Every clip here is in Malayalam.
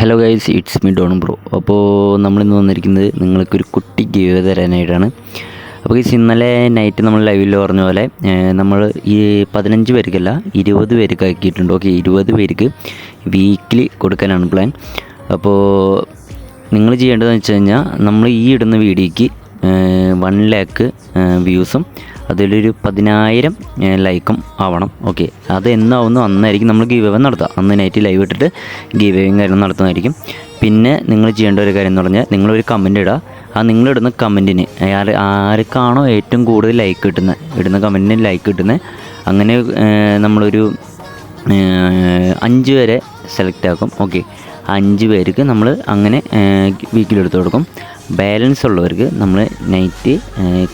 Hello guys it's me Don bro അപ്പോൾ നമ്മളിന്ന് വന്നിരിക്കുന്നത് നിങ്ങൾക്കൊരു കുട്ടി ഗീവ് തരാനായിട്ടാണ്. അപ്പോൾ ഗൈസ് ഇന്നലെ നൈറ്റ് നമ്മൾ ലൈവിൽ പറഞ്ഞ പോലെ നമ്മൾ ഈ പതിനഞ്ച് പേർക്കല്ല ഇരുപത് പേർക്ക് ആക്കിയിട്ടുണ്ട്. ഓക്കെ ഇരുപത് പേർക്ക് വീക്കിലി കൊടുക്കാനാണ് പ്ലാൻ അപ്പോൾ നിങ്ങൾ ചെയ്യേണ്ടതെന്ന് വെച്ച് കഴിഞ്ഞാൽ നമ്മൾ ഈ ഇടുന്ന വീഡിയോയ്ക്ക് വൺ ലാക്ക് വ്യൂസും അതിലൊരു പതിനായിരം ലൈക്കും ആവണം. ഓക്കെ അത് എന്നാവുന്നു അന്നായിരിക്കും നമ്മൾ ഗീവ് അവൻ നടത്തുക. അന്ന് നൈറ്റ് ലൈവ് ഇട്ടിട്ട് ഗീവ് അവേയും കാര്യം നടത്തുന്നതായിരിക്കും. പിന്നെ നിങ്ങൾ ചെയ്യേണ്ട ഒരു കാര്യം എന്ന് പറഞ്ഞാൽ നിങ്ങളൊരു കമന്റ് ഇടുക. ആ നിങ്ങളിടുന്ന കമന്റിന് ആര് ആർക്കാണോ ഏറ്റവും കൂടുതൽ ലൈക്ക് കിട്ടുന്നത് ഇടുന്ന കമന്റിന് ലൈക്ക് കിട്ടുന്നത് അങ്ങനെ നമ്മളൊരു അഞ്ച് പേരെ സെലക്ട് ആക്കും. ഓക്കെ അഞ്ച് പേർക്ക് നമ്മൾ അങ്ങനെ വീക്കിൽ എടുത്ത് കൊടുക്കും. ബാലൻസ് ഉള്ളവർക്ക് നമ്മൾ നൈറ്റ്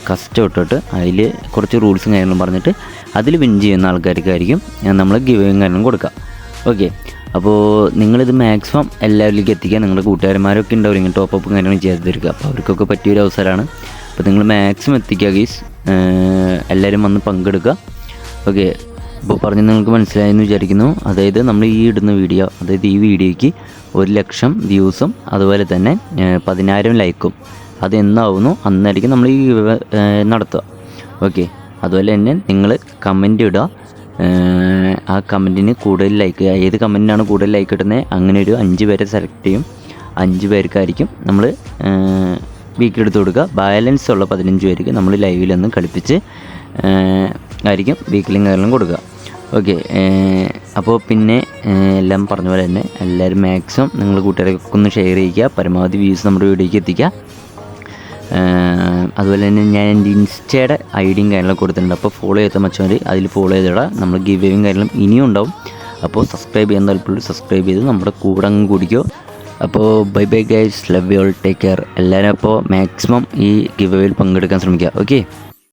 കസ്റ്റ് ഇട്ടിട്ട് അതിൽ കുറച്ച് റൂൾസും കാര്യങ്ങളും പറഞ്ഞിട്ട് അതിൽ വിൻ ചെയ്യുന്ന ആൾക്കാർക്കായിരിക്കും നമ്മൾ ഗിവേയും കാര്യങ്ങളും കൊടുക്കുക. ഓക്കെ അപ്പോൾ നിങ്ങളിത് മാക്സിമം എല്ലാവരിലേക്ക് എത്തിക്കുക നിങ്ങളുടെ കൂട്ടുകാരന്മാരൊക്കെ ഉണ്ടാവും ഇങ്ങനെ ടോപ്പപ്പ് കാര്യങ്ങളും ചെയ്ത് തീർക്കുക അപ്പോൾ അവർക്കൊക്കെ പറ്റിയൊരു അവസരമാണ്. അപ്പോൾ നിങ്ങൾ മാക്സിമം എത്തിക്കുക ഗീസ് എല്ലാവരും വന്ന് പങ്കെടുക്കുക. ഓക്കെ അപ്പോൾ പറഞ്ഞ് നിങ്ങൾക്ക് മനസ്സിലായെന്ന് വിചാരിക്കുന്നു. അതായത് നമ്മൾ ഈ ഇടുന്ന വീഡിയോ അതായത് ഈ വീഡിയോയ്ക്ക് ഒരു ലക്ഷം വ്യൂസും അതുപോലെ തന്നെ പതിനായിരം ലൈക്കും. അത് എന്നാവുന്നു അന്നായിരിക്കും നമ്മൾ ഈ നടത്തുക. ഓക്കെ. അതുപോലെ തന്നെ നിങ്ങൾ കമന്റ് ഇടുക. ആ കമന്റിന് കൂടുതൽ ലൈക്ക് ഏത് കമന്റിനാണ് കൂടുതൽ ലൈക്ക് കിട്ടുന്നത് അങ്ങനെ ഒരു അഞ്ച് പേരെ സെലക്ട് ചെയ്യും. അഞ്ച് പേർക്കായിരിക്കും നമ്മൾ വീക്ക് എടുത്ത് കൊടുക്കുക. ബാലൻസ് ഉള്ള പതിനഞ്ച് പേർക്ക് നമ്മൾ ലൈവിലൊന്ന് കളിപ്പിച്ച് ഏഹ്, ആയിരിക്കും വീക്കിലും കാര്യങ്ങളും കൊടുക്കുക. ഓക്കെ. അപ്പോൾ പിന്നെ എല്ലാം പറഞ്ഞ പോലെ തന്നെ എല്ലാവരും മാക്സിമം നിങ്ങൾ കൂട്ടുകാരൊക്കെ ഒന്ന് ഷെയർ ചെയ്യുക പരമാവധി വ്യൂസ് നമ്മുടെ വീഡിയോയ്ക്ക് എത്തിക്കുക. അതുപോലെ തന്നെ ഞാൻ എന്റെ ഇൻസ്റ്റയുടെ ഐ ഡിയും കാര്യങ്ങളൊക്കെ കൊടുത്തിട്ടുണ്ട്. അപ്പോൾ ഫോളോ ചെയ്ത മച്ചവർ അതിൽ ഫോളോ ചെയ്തിടാം നമ്മൾ ഗിവേയും കാര്യങ്ങളും ഇനിയും ഉണ്ടാവും. അപ്പോൾ സബ്സ്ക്രൈബ് ചെയ്യാൻ താല്പര്യമുള്ളൂ സബ്സ്ക്രൈബ് ചെയ്ത് നമ്മുടെ കൂടെ അങ്ങ് കൂടിക്കോ. അപ്പോൾ bye bye guys love you all take care എല്ലാവരും അപ്പോൾ മാക്സിമം ഈ ഗിവേയിൽ പങ്കെടുക്കാൻ ശ്രമിക്കുക. ഓക്കെ